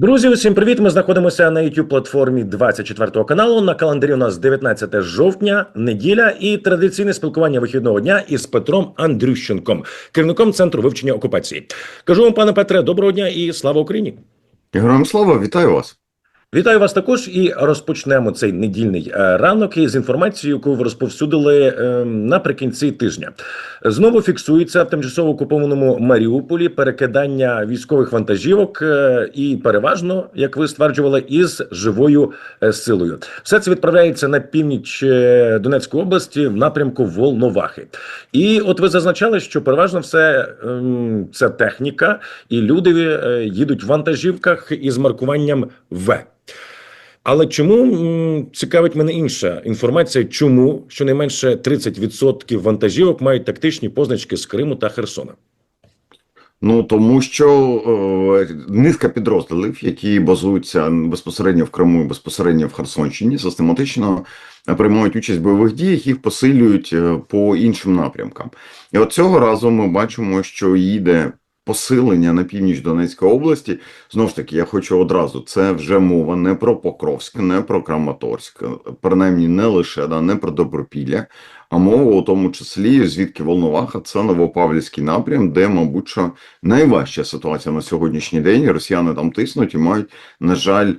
Друзі, усім привіт! Ми знаходимося на youtube платформі 24 каналу. На календарі у нас 19 жовтня, неділя і традиційне спілкування вихідного дня із Петром Андрющенком, керівником центру вивчення окупації. Кажу вам, пане Петре, доброго дня і слава Україні! Героям слава, вітаю вас. Вітаю вас також і розпочнемо цей недільний е, ранок із інформацією, яку ви розповсюдили е, наприкінці тижня. Знову фіксується в тимчасово окупованому Маріуполі перекидання військових вантажівок е, і переважно, як ви стверджували, із живою е, силою. Все це відправляється на північ Донецької області в напрямку Волновахи. І от ви зазначали, що переважно все ем, це техніка, і люди їдуть в вантажівках із маркуванням В. Але чому цікавить мене інша інформація? Чому щонайменше 30% вантажівок мають тактичні позначки з Криму та Херсона? Ну тому що е, низка підрозділів, які базуються безпосередньо в Криму, і безпосередньо в Херсонщині, систематично приймають участь в бойових діях, їх посилюють е, по іншим напрямкам. І от цього разу ми бачимо, що їде посилення на північ Донецької області. Знову ж таки, я хочу одразу. Це вже мова не про Покровськ, не про Краматорськ, принаймні не лише да, не про Добропілля, а мова у тому числі звідки Волноваха, це Новопавлівський напрям, де, мабуть, що найважча ситуація на сьогоднішній день. Росіяни там тиснуть і мають, на жаль,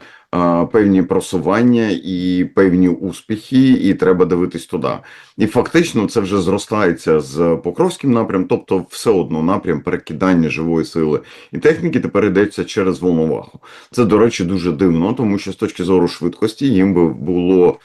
певні просування і певні успіхи, і треба дивитись туди. І фактично це вже зростається з Покровським напрям, тобто все одно напрям перекидання живої сили і техніки тепер йдеться через Волноваху. Це, до речі, дуже дивно, тому що з точки зору швидкості їм би було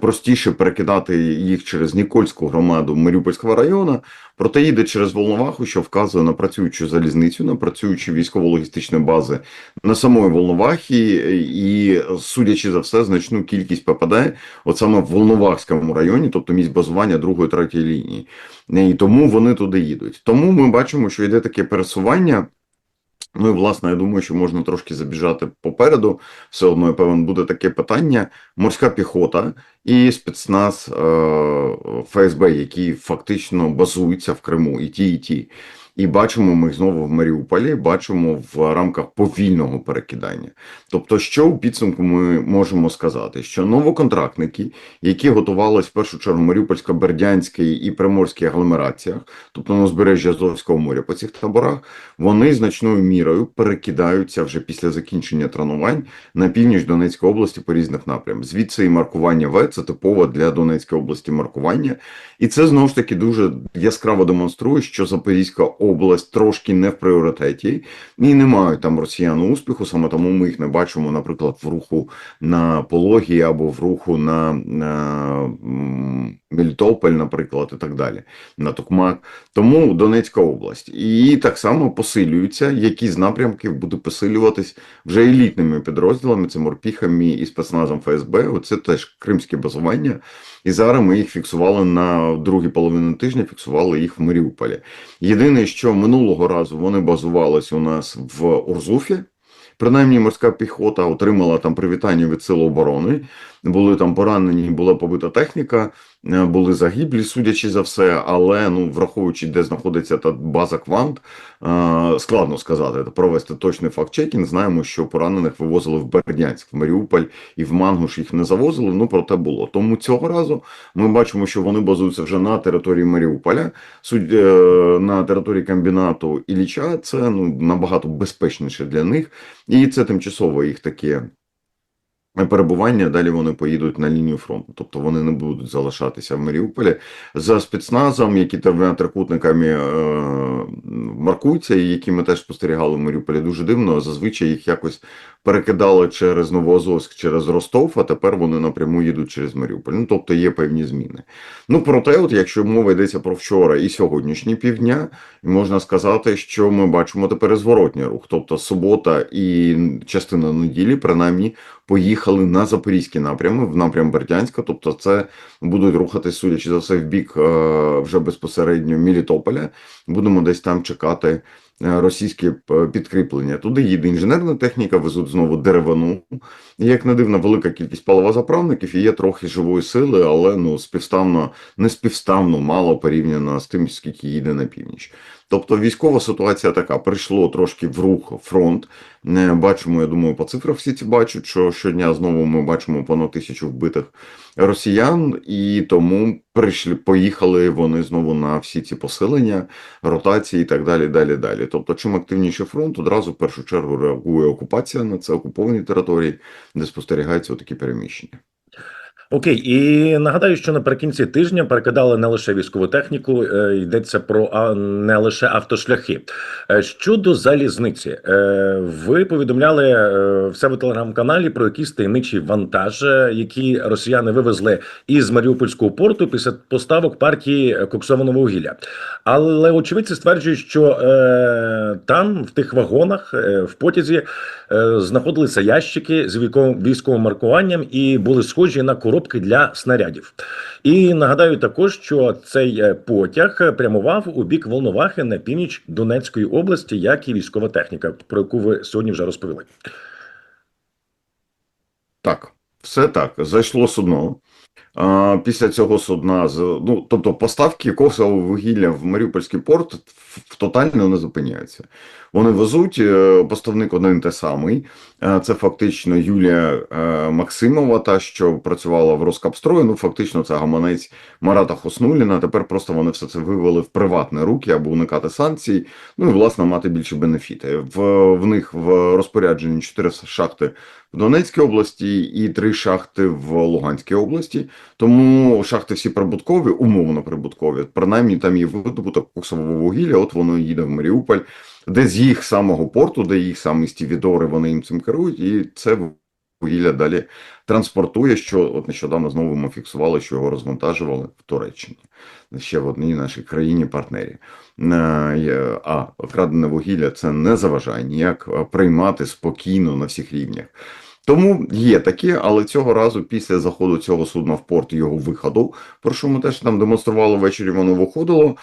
простіше перекидати їх через Нікольську громаду Маріупольського району, проте їде через Волноваху, що вказує на працюючу залізницю, на працюючі військово-логістичні бази на самої Волновахі, і, судячи за все, значну кількість ППД, от саме в Волновахському районі, тобто місць базування другої третьої лінії. І тому вони туди їдуть. Тому ми бачимо, що йде таке пересування. Ну і власне, я думаю, що можна трошки забіжати попереду. Все одно, я певен, буде таке питання: морська піхота і спецназ е ФСБ, які фактично базуються в Криму, і ті, і ті. І бачимо ми знову в Маріуполі, бачимо в рамках повільного перекидання. Тобто, що у підсумку ми можемо сказати, що новоконтрактники, які готувалися в першу чергу Маріупольсько-Бердянській і Приморській агломераціях, тобто на узбережжя Азовського моря по цих таборах, вони значною мірою перекидаються вже після закінчення тренувань на північ Донецької області по різних напрямах. Звідси і маркування В це типово для Донецької області маркування, і це знову ж таки дуже яскраво демонструє, що Запорізька область трошки не в пріоритеті і не мають там росіян успіху. Саме тому ми їх не бачимо, наприклад, в руху на пологі або в руху на, на Мелітополь, наприклад, і так далі, на Токмак. Тому Донецька область. І так само посилюються, які з напрямків будуть посилюватись вже елітними підрозділами, це морпіхами і спецназом ФСБ. Оце теж кримське базування. І зараз ми їх фіксували на другій половині тижня, фіксували їх в Маріуполі. Єдине, що минулого разу вони базувалися у нас в Урзуфі. Принаймні морська піхота отримала там привітання від Сил оборони. Були там поранені, була побита техніка, е, були загиблі, судячи за все. Але ну враховуючи, де знаходиться та база Квант, е, складно сказати провести точний факт-чекінг. Знаємо, що поранених вивозили в Бердянськ, в Маріуполь і в Мангуш їх не завозили. Ну проте було. Тому цього разу ми бачимо, що вони базуються вже на території Маріуполя, е, на території комбінату Ілліча. Це ну набагато безпечніше для них, і це тимчасово їх таке перебування. Далі вони поїдуть на лінію фронту, тобто вони не будуть залишатися в Маріуполі за спецназом, які трикутниками е, маркуються, і які ми теж спостерігали в Маріуполі. Дуже дивно. Зазвичай їх якось перекидали через Новоазовськ, через Ростов, а тепер вони напряму їдуть через Маріуполь. Ну тобто є певні зміни. Ну проте, от якщо мова йдеться про вчора і сьогоднішні півдня, можна сказати, що ми бачимо тепер зворотній рух, тобто субота і частина неділі, принаймні поїхали на запорізький напрями, в напрям Бердянська. Тобто, це будуть рухатись, судячи за все, в бік е, вже безпосередньо Мілітополя. Будемо десь там чекати. Е, Російське е, підкріплення туди їде інженерна техніка, везуть знову деревину. Як не дивно, велика кількість паливозаправників і є трохи живої сили, але ну співставно, не співставно мало порівняно з тим, скільки їде на північ. Тобто військова ситуація така: прийшло трошки в рух фронт. Не бачимо, я думаю, по цифрах всі ці бачать, що щодня знову ми бачимо понад тисячу вбитих росіян, і тому прийшли, поїхали вони знову на всі ці посилення, ротації і так далі. Далі, далі. Тобто, чим активніший фронт, одразу в першу чергу реагує окупація на це окуповані території, де спостерігаються такі переміщення. Окей, і нагадаю, що наприкінці тижня перекидали не лише військову техніку, е, йдеться про не лише автошляхи. Е, Щодо залізниці, е, ви повідомляли в себе телеграм-каналі про якийсь таємничий вантаж, який росіяни вивезли із Маріупольського порту після поставок партії коксованого вугілля. Але очевидці стверджують, що там, в тих вагонах, в потязі, знаходилися ящики з військовим маркуванням і були схожі на коробки для снарядів. І нагадаю також, що цей е, потяг е, прямував у бік Волновахи на північ Донецької області, як і військова техніка, про яку ви сьогодні вже розповіли. Так, все так. Зайшло судно. Після цього судна, ну, тобто поставки коксового вугілля в Маріупольський порт тотально не зупиняються. Вони везуть, е, поставник один те самий. Е, Це фактично Юлія е, Максимова, та, що працювала в Роскапстрої. Ну, фактично, це гаманець Марата Хоснуліна. Тепер просто вони все це вивели в приватні руки, аби уникати санкцій. Ну і власне мати більші бенефіти. В, в них в розпорядженні чотири шахти в Донецькій області і три шахти в Луганській області. Тому шахти всі прибуткові, умовно прибуткові. Принаймні там є видобуток коксового вугілля. От воно їде в Маріуполь, де з їх самого порту, де їх самі стівідори, вони їм цим керують, і це вугілля далі транспортує. Що от нещодавно знову ми фіксували, що його розвантажували в Туреччині, ще в одній нашій країні-партнері. Е, А крадене вугілля це не заважає ніяк е, приймати спокійно на всіх рівнях. Тому є таке, але цього разу після заходу цього судна в порт його виходу, про що ми теж там демонстрували ввечері, воно виходило.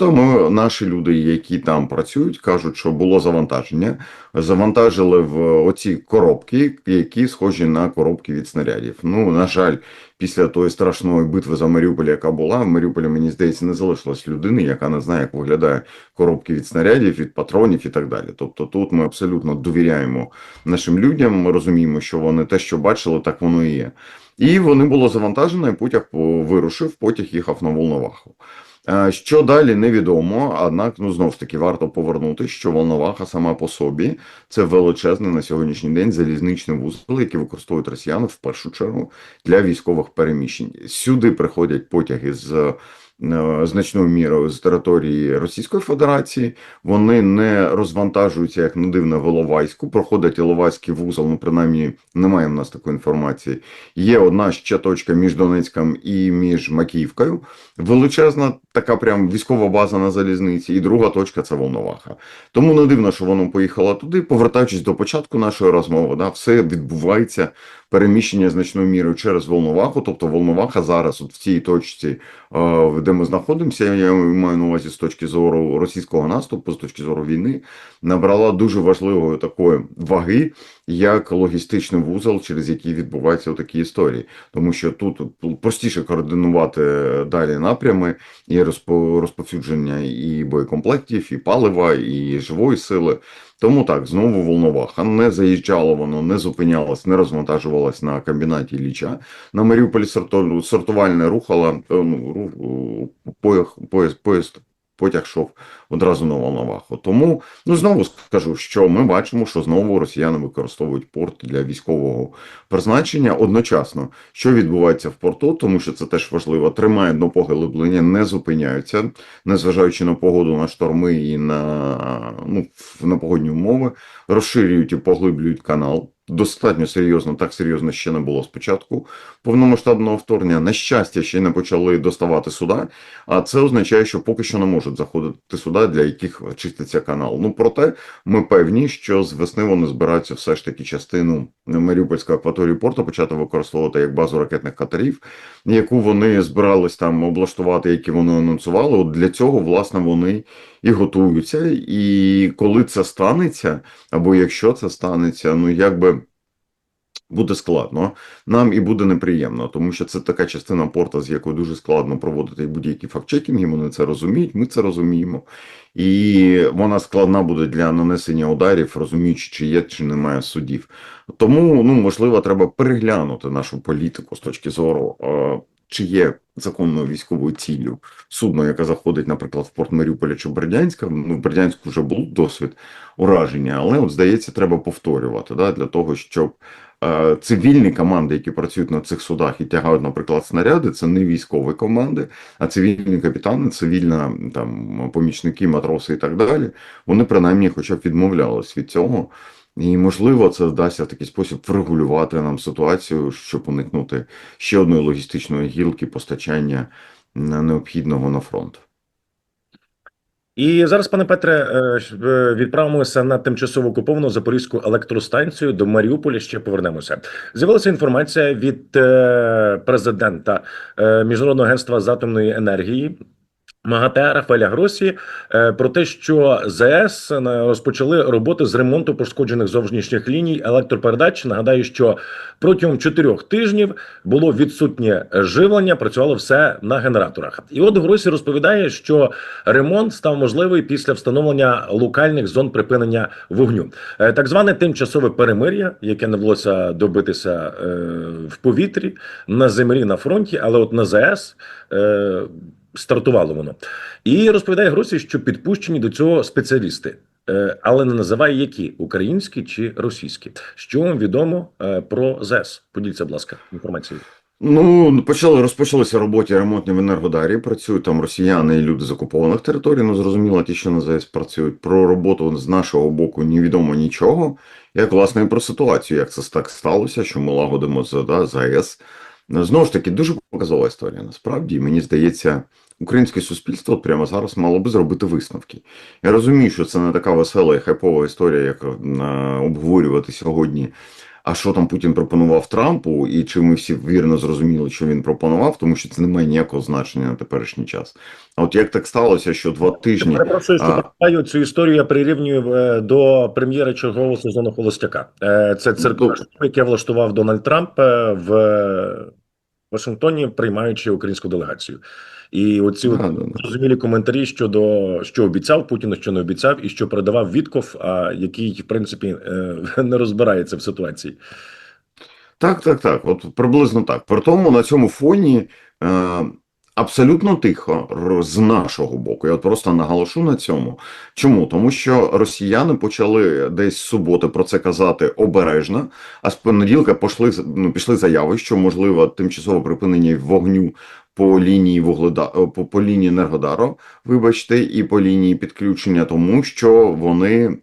Ми, наші люди, які там працюють, кажуть, що було завантаження. Завантажили в оці коробки, які схожі на коробки від снарядів. Ну, на жаль, після тої страшної битви за Маріуполь, яка була, в Маріуполі, мені здається, не залишилось людини, яка не знає, як виглядає коробки від снарядів, від патронів і так далі. Тобто тут ми абсолютно довіряємо нашим людям. Ми розуміємо, що вони те, що бачили, так воно і є. І вони було завантажено, і потяг вирушив, потяг їхав на Волноваху. Е, Що далі невідомо, однак ну знов ж таки варто повернути, що Волноваха сама по собі це величезний на сьогоднішній день залізничний вузол, який використовують росіяни в першу чергу для військових переміщень. Сюди приходять потяги з значною мірою з території Російської Федерації. Вони не розвантажуються як не дивно в Іловайську. Проходить Іловайський вузол. Ну принаймні немає в нас такої інформації. Є одна ще точка між Донецьком і між Макіївкою. Величезна така прям військова база на залізниці, і друга точка це Волноваха. Тому не дивно, що воно поїхало туди. Повертаючись до початку нашої розмови, да, все відбувається переміщення значною мірою через Волноваху. Тобто Волноваха зараз, от в цій точці, е, де ми знаходимося, я маю на увазі з точки зору російського наступу, з точки зору війни, набрала дуже важливої такої ваги, як логістичний вузол, через який відбуваються такі історії. Тому що тут простіше координувати далі напрями і розпо- розповсюдження і боєкомплектів, і палива, і живої сили. Тому так, знову Волноваха. Не заїжджало воно, не зупинялось, не розвантажувалось на комбінаті Ліча. На Маріуполі сортувальне рухало, е, ну, поїзд, поїзд, поїзд, потяг йшов одразу на Волноваху. Тому, ну знову скажу, що ми бачимо, що знову росіяни використовують порт для військового призначення одночасно. Що відбувається в порту, тому що це теж важливо. Тримають дно поглиблення, не зупиняються, незважаючи на погоду, на шторми і на, ну, на погодні умови, розширюють і поглиблюють канал. Достатньо серйозно, так серйозно ще не було спочатку повномасштабного вторгнення. На щастя, ще не почали доставати суда, а це означає, що поки що не можуть заходити суда, для яких чиститься канал. Ну проте ми певні, що з весни вони збираються все ж таки частину Маріупольської акваторії порту почати використовувати як базу ракетних катерів, яку вони збирались там облаштувати, які вони анонсували. От для цього власне вони і готуються. І коли це станеться, або якщо це станеться, ну якби буде складно нам і буде неприємно, тому що це така частина порта, з якою дуже складно проводити будь-які фактчекінги. Вони це розуміють, ми це розуміємо, і вона складна буде для нанесення ударів, розуміючи, чи є чи немає судів. Тому ну можливо, треба переглянути нашу політику з точки зору. е, Чи є законною військовою ціллю судно, яке заходить, наприклад, в порт Маріуполя чи Бердянська? Ну, в Бердянську вже був досвід ураження, але от здається, треба повторювати да, для того, щоб цивільні команди, які працюють на цих судах і тягають, наприклад, снаряди, це не військові команди, а цивільні капітани, цивільна там помічники, матроси і так далі. Вони принаймні, хоча б відмовлялись від цього. І можливо, це вдасться в такий спосіб врегулювати нам ситуацію, щоб уникнути ще одної логістичної гілки постачання необхідного на фронт. І зараз, пане Петре, е, е, відправимося на тимчасово окуповану Запорізьку електростанцію до Маріуполя. Ще повернемося. З'явилася інформація від е, президента Міжнародного агентства з атомної енергії. МАГАТЕ Рафаеля Гросі е, про те, що ЗС розпочали роботи з ремонту пошкоджених зовнішніх ліній електропередач. Нагадаю, що протягом чотирьох тижнів було відсутнє живлення, працювало все на генераторах. І от Гросі розповідає, що ремонт став можливий після встановлення локальних зон припинення вогню. Е, Так зване тимчасове перемир'я, яке не вдалося добитися е, в повітрі, на землі, на фронті, але от на ЗС. Стартувало воно і розповідає Гросі, що підпущені до цього спеціалісти, е, але не називає які українські чи російські. Що вам відомо е, про ЗЕС? Поділіться, будь ласка, інформацією. Ну, почали розпочалися роботи ремонтні в Енергодарі. Працюють там росіяни і люди з окупованих територій. Ну зрозуміло, ті, що на ЗАЕС працюють. Про роботу з нашого боку невідомо нічого. Як власне про ситуацію, як це так сталося, що ми лагодимо да, ЗАЕС. Знову ж таки, дуже показова історія. Насправді, мені здається, українське суспільство прямо зараз мало би зробити висновки. Я розумію, що це не така весела і хайпова історія, як е, обговорювати сьогодні. А що там Путін пропонував Трампу, і чи ми всі вірно зрозуміли, що він пропонував, тому що це не має ніякого значення на теперішній час. А от як так сталося, що два тижні Перепрошую, що А. питаю цю історію. Я прирівнюю е, до прем'єри чергового сезону Холостяка. Е, Це Ну, яке влаштував Дональд Трамп в Вашингтоні, приймаючи українську делегацію. І оці Да, от да, да. зрозумілі коментарі щодо що обіцяв Путіну, що не обіцяв, і що передавав Вітков, а який в принципі е, не розбирається в ситуації. Так, так, так. От приблизно так. При тому на цьому фоні е, абсолютно тихо з нашого боку. Я от просто наголошу на цьому. Чому? Тому що росіяни почали десь суботи про це казати обережно, а з понеділка пішли, ну, пішли заяви, що можливо тимчасове припинення вогню по лінії вугледа по, по лінії Енергодару, вибачте, і по лінії підключення, тому що вони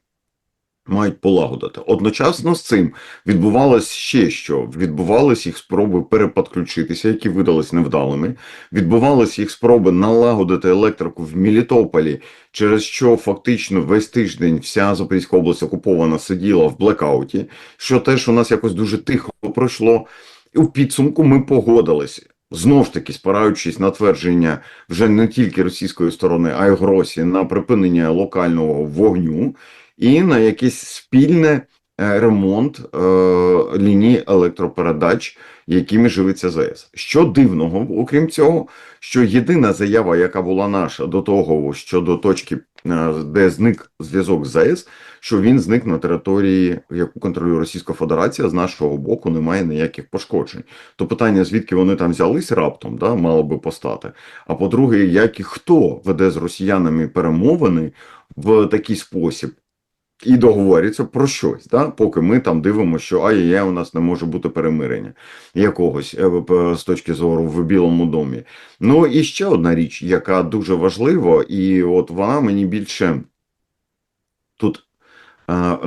мають полагодити. Одночасно з цим відбувалось ще що. Відбувались їх спроби переподключитися, які видались невдалими. Відбувались їх спроби налагодити електрику в Мелітополі, через що фактично весь тиждень вся Запорізька область окупована сиділа в блекауті, що теж у нас якось дуже тихо пройшло. І у підсумку ми погодилися. Знову ж таки, спираючись на твердження вже не тільки російської сторони, а й Гросі на припинення локального вогню і на якийсь спільне ремонт е, ліній електропередач, якими живиться ЗАЕС. Що дивного, окрім цього, що єдина заява, яка була наша до того, щодо точки, е, де зник зв'язок з ЗАЕС, що він зник на території, яку контролює Російська Федерація, з нашого боку немає ніяких пошкоджень. То питання, звідки вони там взялись раптом, да, мало би постати. А по-друге, як і хто веде з росіянами перемовини в такий спосіб, і договоряться про щось, да? поки ми там дивимося, що ай-яй, у нас не може бути перемирення якогось е, з точки зору в Білому домі. Ну і ще одна річ, яка дуже важлива, і от вона мені більше тут е,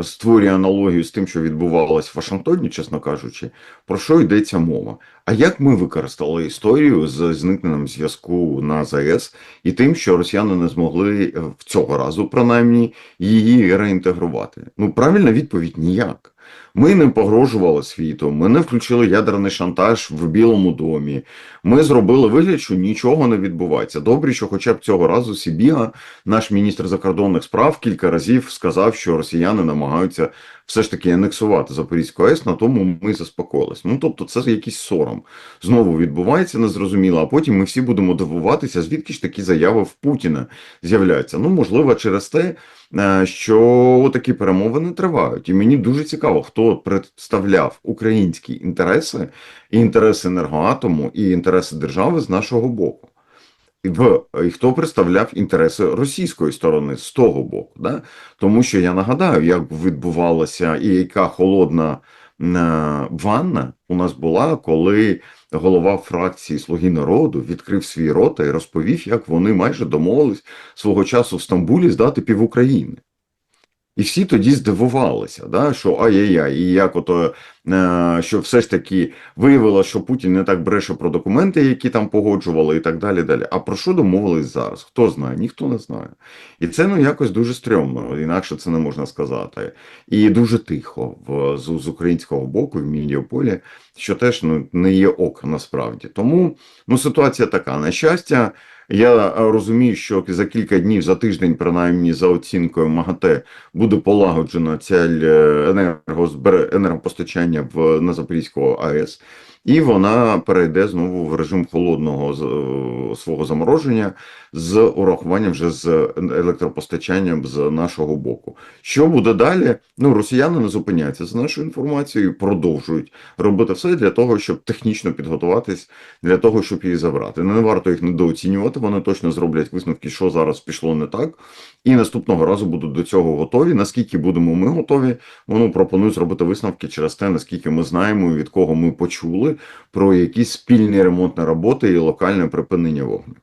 створює аналогію з тим, що відбувалось в Вашингтоні, чесно кажучи, про що йдеться мова. А як ми використали історію з зникненням зв'язку на ЗАЕС і тим, що росіяни не змогли е, в цього разу, принаймні, її реінтегрувати? Ну, правильна відповідь ніяк. Ми не погрожували світу, ми не включили ядерний шантаж в Білому домі. Ми зробили вигляд, що нічого не відбувається. Добре, що хоча б цього разу Сібіга, наш міністр закордонних справ, кілька разів сказав, що росіяни намагаються все ж таки анексувати Запорізьку АЕС, на тому ми заспокоїлись. Ну тобто, це якийсь сором. Знову відбувається незрозуміло, а потім ми всі будемо дивуватися, звідки ж такі заяви в Путіна з'являються. Ну, можливо, через те, що такі перемовини тривають. І мені дуже цікаво, хто представляв українські інтереси, і інтереси енергоатому, і інтереси держави з нашого боку. В і хто представляв інтереси російської сторони з того боку, да? тому що я нагадаю, як відбувалася і яка холодна е, ванна у нас була, коли голова фракції Слуги народу відкрив свій рота і розповів, як вони майже домовились свого часу в Стамбулі здати пів України. І всі тоді здивувалися, да, що ай-яй-яй, і як ото, е, що все ж таки виявилося, що Путін не так бреше про документи, які там погоджували, і так далі. далі. А про що домовились зараз? Хто знає? Ніхто не знає. І це ну якось дуже стрьомно, інакше це не можна сказати. І дуже тихо в, з, з українського боку, в Мідіополі, що теж ну, не є ок насправді. Тому ну, ситуація така. На щастя, я е, розумію, що за кілька днів, за тиждень, принаймні за оцінкою МАГАТЕ, буде полагоджено ціль енергозбер... енергопостачання в на Запорізького АЕС, і вона перейде знову в режим холодного свого замороження з урахуванням вже з електропостачанням з нашого боку. Що буде далі? Ну, росіяни не зупиняються з нашою інформацією, продовжують робити все для того, щоб технічно підготуватись для того, щоб її забрати. Не варто їх недооцінювати. Вони точно зроблять висновки, що зараз пішло не так, і наступного разу будуть до цього готові. Наскільки будемо ми готові, вони пропонують зробити висновки через те, наскільки ми знаємо, від кого ми почули про якісь спільні ремонтні роботи і локальне припинення вогню.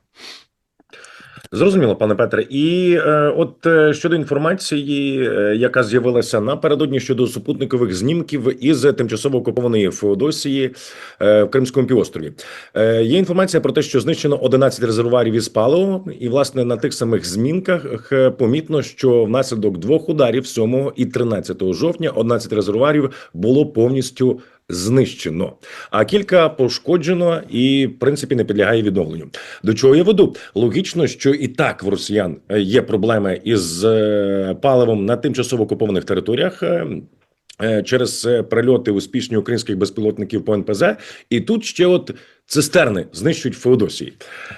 Зрозуміло, пане Петре. І е, от е, щодо інформації, е, яка з'явилася напередодні щодо супутникових знімків із тимчасово окупованої Феодосії е, в Кримському півострові, е, є інформація про те, що знищено 11 резервуарів із паливом, і власне на тих самих змінках е, помітно, що внаслідок двох ударів 7 і 13 жовтня 11 резервуарів було повністю знищено, а кілька пошкоджено і, в принципі, не підлягає відновленню. До чого я веду? Логічно, що і так в росіян е, є проблеми із е, паливом на тимчасово окупованих територіях. е, Через прильоти успішні українських безпілотників по НПЗ, і тут ще от цистерни знищують Феодосії.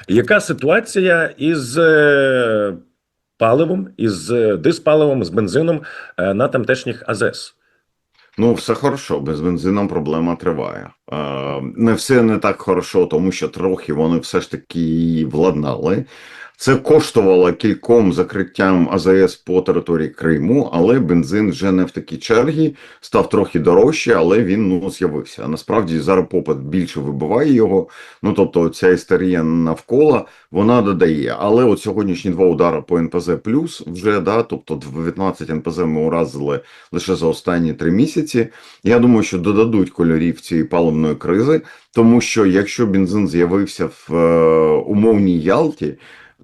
Яка ситуація із паливом, із диспаливом, з бензином на тамтешніх АЗС? Ну, все хорошо, без бензином проблема триває. Е, не все не так хорошо, тому що трохи вони все ж таки владнали. Це коштувало кільком закриттям АЗС по території Криму, але бензин вже не в такій чергі, став трохи дорожче, але він ну з'явився. Насправді зараз попит більше вибиває його. Ну тобто, ця істерія навколо вона додає. Але от сьогоднішні два удари по НПЗ плюс вже да, тобто 19 НПЗ ми уразили лише за останні три місяці. Я думаю, що додадуть кольорів цієї паливної кризи, тому що якщо бензин з'явився в е, умовній Ялті,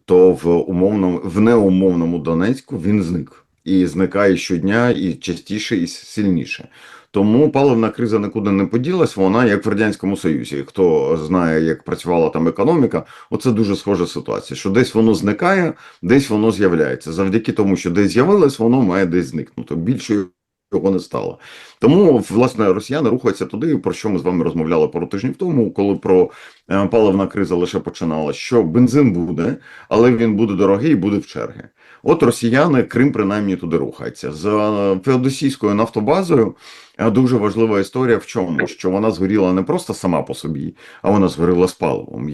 то в умовному в неумовному Донецьку він зник і зникає щодня, і частіше, і сильніше. Тому паливна криза нікуди не поділась. Вона як в радянському союзі. Хто знає, як працювала там економіка, оце дуже схожа ситуація. Що десь воно зникає, десь воно з'являється. Завдяки тому, що десь з'явилось, воно має десь зникнути. Більше його не стало. Тому власне росіяни рухаються туди, про що ми з вами розмовляли пару тижнів тому, коли про е, паливна криза лише починалась, що бензин буде, але він буде дорогий і буде в черги. От росіяни, Крим принаймні туди рухається. З е, феодосійською нафтобазою е, дуже важлива історія в чому, що вона згоріла не просто сама по собі, а вона згоріла з паливом,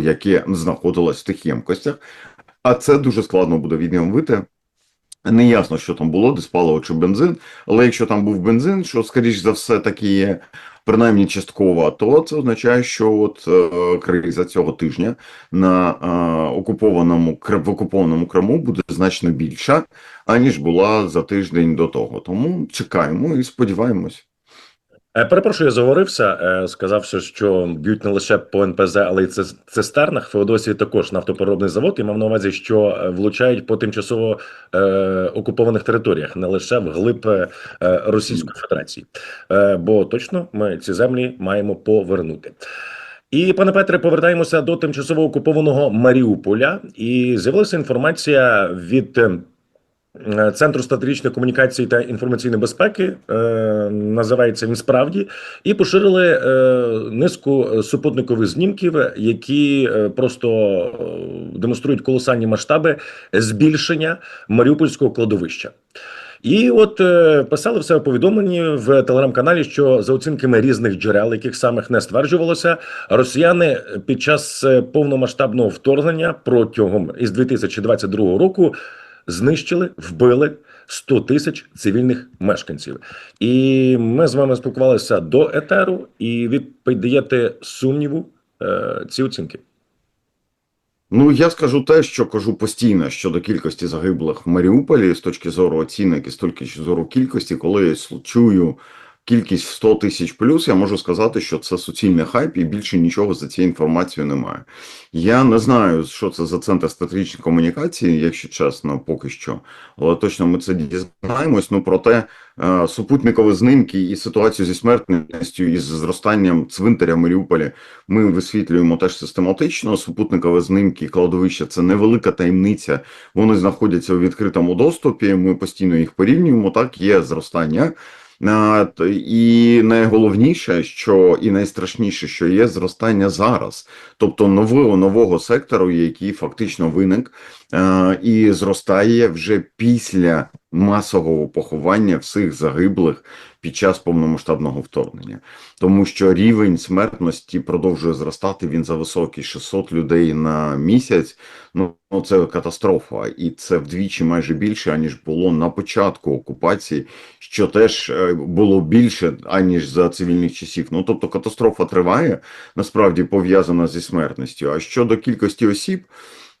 яке знаходилось в тих ємкостях. А це дуже складно буде відновити. Не ясно, що там було, диспаливо чи бензин, але якщо там був бензин, що скоріш за все таки є принаймні частково, то це означає, що от е, криза цього тижня на е, окупованому в окупованому Криму буде значно більша, аніж була за тиждень до того. Тому чекаємо і сподіваємось. Е, Перепрошую, я заговорився. е, Сказавши, що б'ють не лише по НПЗ, але й цис- цистернах. Феодосії також нафтопереробний завод. І мав на увазі, що е, влучають по тимчасово окупованих територіях, не лише вглиб е, е, Російської Федерації. Бо точно ми ці землі маємо повернути. І пане Петре, повертаємося до тимчасово окупованого Маріуполя. І з'явилася інформація від. Е, Центру стратегічної комунікації та інформаційної безпеки е, називається він справді, і поширили е, низку супутникових знімків, які просто демонструють колосальні масштаби збільшення маріупольського кладовища. І от е, писали в себе повідомлені в телеграм-каналі, що за оцінками різних джерел, яких самих не стверджувалося, росіяни під час повномасштабного вторгнення протягом із 2022 року знищили, вбили 100 тисяч цивільних мешканців. І ми з вами спілкувалися до етеру, і ви піддаєте сумніву е, ці оцінки. Ну, я скажу те, що кажу постійно щодо кількості загиблих в Маріуполі з точки зору оцінок і з точки зору кількості, коли я чую кількість в 100 тисяч плюс, я можу сказати, що це суцільний хайп і більше нічого за цією інформацією немає. Я не знаю, що це за центр стратегічної комунікації, якщо чесно, поки що, але точно ми це дізнаємось. Ну проте е, супутникові знімки і ситуацію зі смертністю і з зростанням цвинтаря Маріуполі ми висвітлюємо теж систематично. Супутникові знімки кладовища це невелика таємниця. Вони знаходяться у відкритому доступі. Ми постійно їх порівнюємо. Так є зростання. І найголовніше, що і найстрашніше, що є зростання зараз, тобто нового нового сектору, який фактично виник і зростає вже після масового поховання всіх загиблих під час повномасштабного вторгнення, тому що рівень смертності продовжує зростати. Він зависокий 600 людей на місяць. Ну ну, це катастрофа, і це вдвічі майже більше аніж було на початку окупації, що теж е, було більше аніж за цивільних часів. Ну тобто катастрофа триває, насправді пов'язана зі смертністю. А щодо кількості осіб.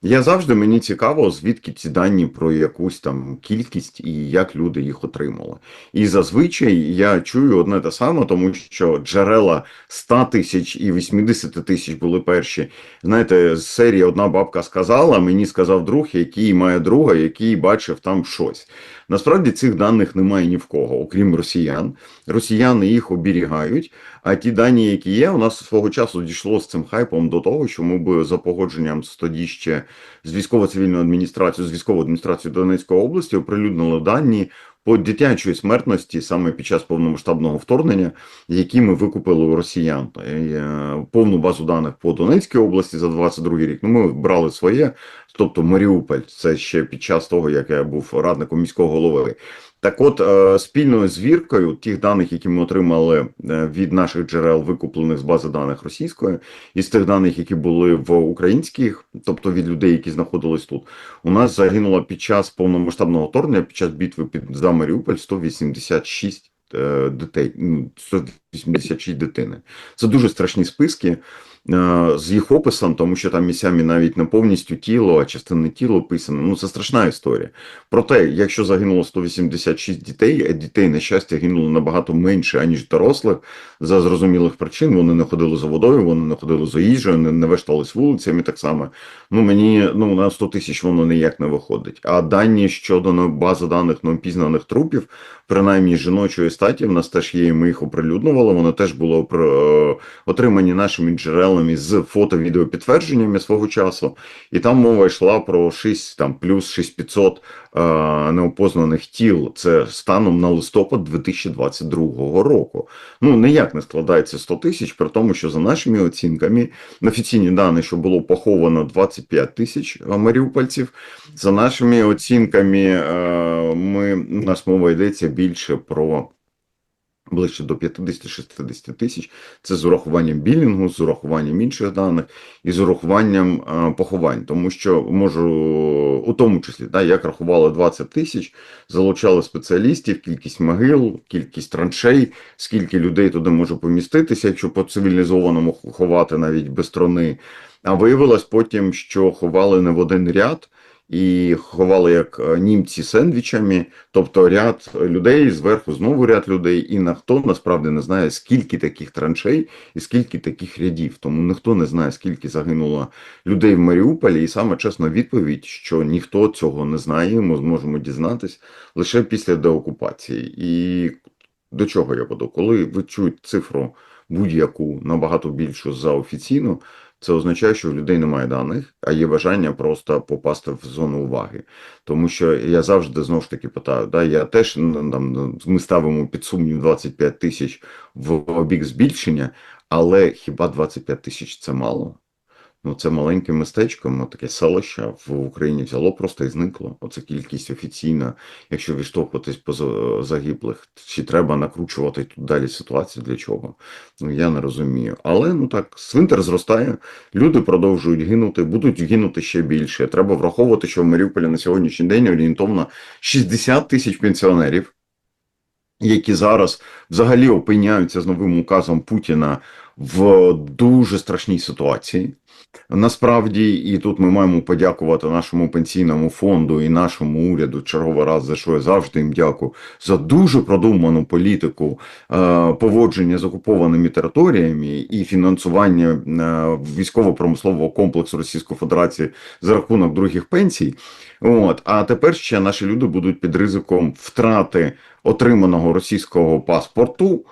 Я завжди мені цікаво, звідки ці дані про якусь там кількість і як люди їх отримали. І зазвичай я чую одне те саме, тому що джерела 100 тисяч і 80 тисяч були перші. Знаєте, з серії одна бабка сказала, мені сказав друг, який має друга, який бачив там щось. Насправді цих даних немає ні в кого, окрім росіян. Росіяни їх оберігають. А ті дані, які є, у нас свого часу дійшло з цим хайпом до того, що ми б за погодженням з тоді ще з військово-цивільною адміністрацією, з військовою адміністрацією Донецької області оприлюднили дані по дитячої смертності саме під час повномасштабного вторгнення, які ми викупили у росіян. Е, Повну базу даних по Донецькій області за 22 рік. Ну, ми брали своє, тобто Маріуполь, це ще під час того, як я був радником міського голови. Так от, е, спільною звіркою тих даних, які ми отримали е, від наших джерел, викуплених з бази даних російської, і з тих даних, які були в українських, тобто від людей, які знаходились тут, у нас загинуло під час повномасштабного вторгнення, під час битви під за Маріуполь 186 е, дітей, ну, 186 дитини. Це дуже страшні списки з їх описом, тому що там місцями навіть не повністю тіло, а частини тіла описано. Ну це страшна історія. Проте, якщо загинуло 186 дітей, а дітей, на щастя, гинуло набагато менше, аніж дорослих, за зрозумілих причин. Вони не ходили за водою, вони не ходили за їжею, не, не вештались вулицями так само. Ну мені ну на 100 тисяч воно ніяк не виходить. А дані щодо бази даних неопізнаних трупів, принаймні жіночої статі, в нас теж є, і ми їх оприлюднювали. Вони теж були опри- е, отримані нашими джерелами з фото-відеопідтвердженнями свого часу. І там мова йшла про 6 там плюс 6500 е, неопознаних тіл. Це станом на листопад 2022 року. Ну ніяк не складається 100 тисяч, при тому, що за нашими оцінками на офіційні дані, що було поховано 25 тисяч маріупольців. За нашими оцінками, е, ми у нас мова йдеться більше про. Ближче до 50-60 тисяч. Це з урахуванням білінгу, з урахуванням інших даних і з урахуванням е, поховань. Тому що можу, у тому числі, да, як рахували 20 тисяч, залучали спеціалістів, кількість могил, кількість траншей, скільки людей туди може поміститися, якщо по цивілізованому ховати навіть без трони. А виявилось потім, що ховали не в один ряд. І ховали як е, німці сендвічами, тобто ряд людей зверху знову ряд людей, і ніхто насправді не знає, скільки таких траншей і скільки таких рядів. Тому ніхто не знає, скільки загинуло людей в Маріуполі, і саме чесна відповідь, що ніхто цього не знає. Ми зможемо дізнатись лише після деокупації. І до чого я веду? Коли ви чуєте цифру будь-яку набагато більшу за офіційну, це означає, що в людей немає даних, а є бажання просто попасти в зону уваги. Тому що я завжди знову ж таки питаю, да, я теж там ми ставимо під сумнів 25 тисяч в бік збільшення, але хіба 25 тисяч це мало? Ну, це маленьке містечко, ну, таке селище в Україні взяло просто і зникло. Оце кількість офіційна. Якщо відштовхуватись по загиблих, чи треба накручувати тут далі ситуацію для чого? Ну я не розумію. Але ну так, свинтер зростає, люди продовжують гинути, будуть гинути ще більше. Треба враховувати, що в Маріуполі на сьогоднішній день орієнтовно 60 тисяч пенсіонерів, які зараз взагалі опиняються з новим указом Путіна в дуже страшній ситуації. Насправді, і тут ми маємо подякувати нашому пенсійному фонду і нашому уряду черговий раз, за що я завжди їм дякую, за дуже продуману політику е, поводження з окупованими територіями і фінансування е, військово-промислового комплексу Російської Федерації за рахунок других пенсій. От, а тепер ще наші люди будуть під ризиком втрати отриманого російського паспорту.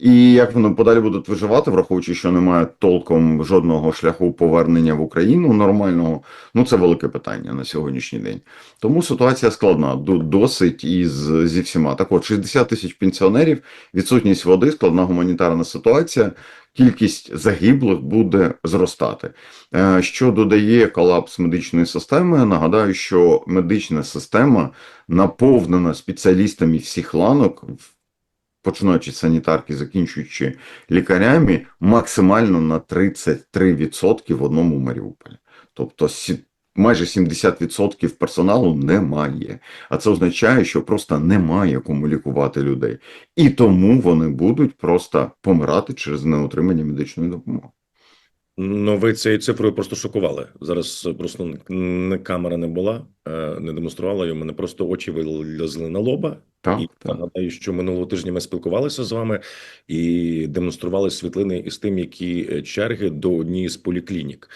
І як вони подалі будуть виживати, враховуючи, що немає толком жодного шляху повернення в Україну нормального, ну це велике питання на сьогоднішній день. Тому ситуація складна, досить із зі всіма. Так от 60 тисяч пенсіонерів, відсутність води, складна гуманітарна ситуація. Кількість загиблих буде зростати, Е, що додає колапс медичної системи. Нагадаю, що медична система наповнена спеціалістами всіх ланок, починаючи санітарки, закінчуючи лікарями, максимально на 33% в одному Маріуполі. Тобто майже 70% персоналу немає. А це означає, що просто немає кому лікувати людей. І тому вони будуть просто помирати через неотримання медичної допомоги. Ну, ви цією цифрою просто шокували. Зараз просто не камера не була, е, не демонструвала її. У мене просто очі вилізли на лоба. Так, І так. нагадаю, що минулого тижня ми спілкувалися з вами і демонстрували світлини із тим, які е, черги до однієї з поліклінік.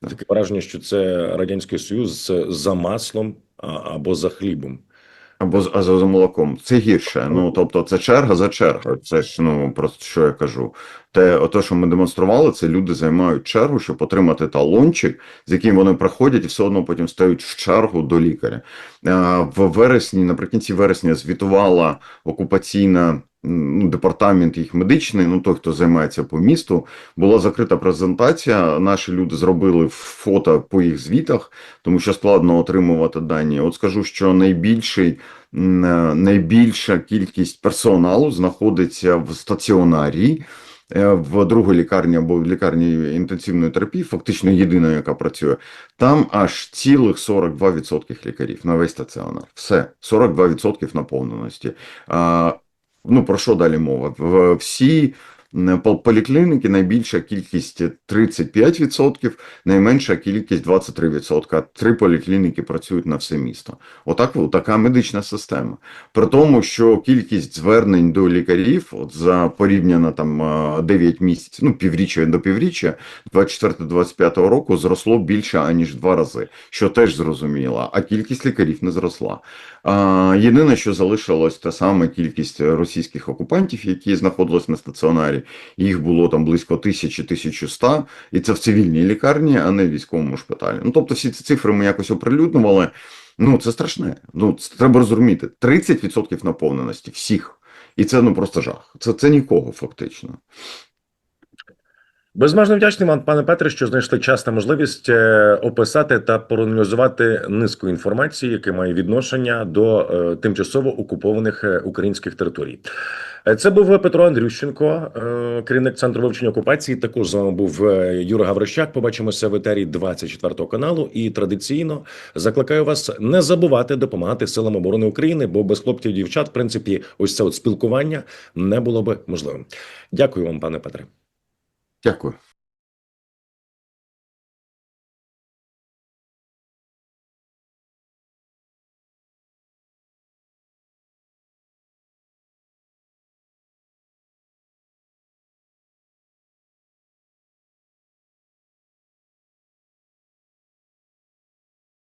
Так. Таке враження, що це радянський союз з- за маслом або за хлібом. Або з, а за молоком. Це гірше. Ну тобто, це черга за чергою. Це ж ну просто що я кажу. Те, ото, що ми демонстрували, це люди займають чергу, щоб отримати талончик, з яким вони приходять і все одно потім стають в чергу до лікаря. В вересні, наприкінці вересня, звітувала окупаційна. Ну, департамент їх медичний, ну той, хто займається по місту, була закрита презентація. Наші люди зробили фото по їх звітах, тому що складно отримувати дані. От скажу, що найбільший е, найбільша кількість персоналу знаходиться в стаціонарі. е, В другій лікарні або в лікарні інтенсивної терапії, фактично єдина, яка працює, там аж цілих 42% лікарів на весь стаціонар. Все, 42% наповненості. Ну про що далі мова? В всі поліклініки найбільша кількість 35%, найменша кількість 23%. Три поліклініки працюють на все місто. Отак, така медична система. При тому, що кількість звернень до лікарів от за порівняно там е, 9 місяців, ну півріччя до півріччя 24-25 року зросло більше аніж два рази, що теж зрозуміло, а кількість лікарів не зросла. Єдине, що залишилось, та саме кількість російських окупантів, які знаходились на стаціонарі. Їх було там близько 1000-1100, і це в цивільній лікарні, а не в військовому шпиталі. Ну тобто, всі ці цифри ми якось оприлюднювали. Ну це страшне. Ну це треба розуміти. 30% наповненості всіх. І це ну просто жах. Це, це нікого фактично. Безмежно вдячний вам, пане Петре, що знайшли час та можливість е, описати та проаналізувати низку інформації, яке має відношення до е, тимчасово окупованих е, українських територій. Це був Петро Андрющенко, керівник центру вивчення окупації. Також з вами був Юра Гаврищак. Побачимося в етері 24 каналу. І традиційно закликаю вас не забувати допомагати силам оборони України, бо без хлопців і дівчат, в принципі, ось це от спілкування не було би можливим. Дякую вам, пане Петре. Дякую.